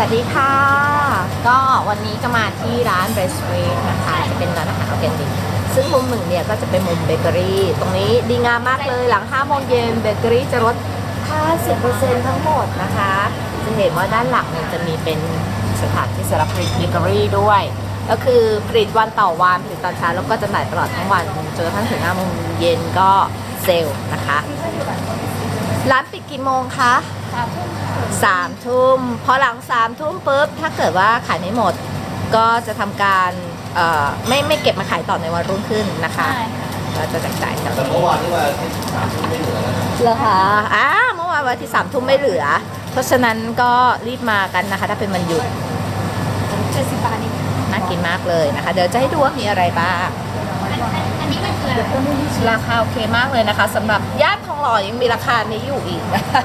สวัสดีค่ะ ก็วันนี้ก็มาที่ร้าน b r e s t w a y นะคะ จะเป็นร้านอาหารออร์แกนิก ซึ่งมุมหนึ่งเนี่ยก็จะเป็นมุมเบเกอรี่ ตรงนี้ดีงามมากเลย หลัง5โมงเย็นเบเกอรี่จะลด 50%ทั้งหมดนะคะ จะเห็นว่าด้านหลังเนี่ยจะมีเป็นสถานที่สำหรับผลิตเบเกอรี่ด้วย ก็คือผลิตวันต่อวันผลิตตอนเช้าแล้วก็จำหน่ายตลอดทั้งวันจนกระทั่งถึง5โมงเย็นก็เซลล์นะคะ ร้านปิดกี่โมงคะสามทุ่มค่ะ พอหลังสามทุ่มปุ๊บถ้าเกิดว่าขายไม่หมด ก็จะทำการเอ่อไม่ไม่เก็บมาขายต่อในวันรุ่งขึ้นนะคะเราจะแจกจ่ายจากแต่เมื่อวานนี่ว่าที่สามทุ่มไม่เหลือแล้วนะเหรอคะอ่าเมื่อวานวันที่สามทุ่มไม่เหลือ เพราะฉะนั้นก็รีบมากันนะคะ ถ้าเป็นวันหยุดเจ็ดสิบบาทนี่น่ากินมากเลยนะคะ เดี๋ยวจะให้ดูว่ามีอะไรบ้าง อันนี้มันคืออะไรราคาโอเคมากเลยนะคะสำหรับย่านทองหล่อยังมีราคานี้อยู่อีกนะคะ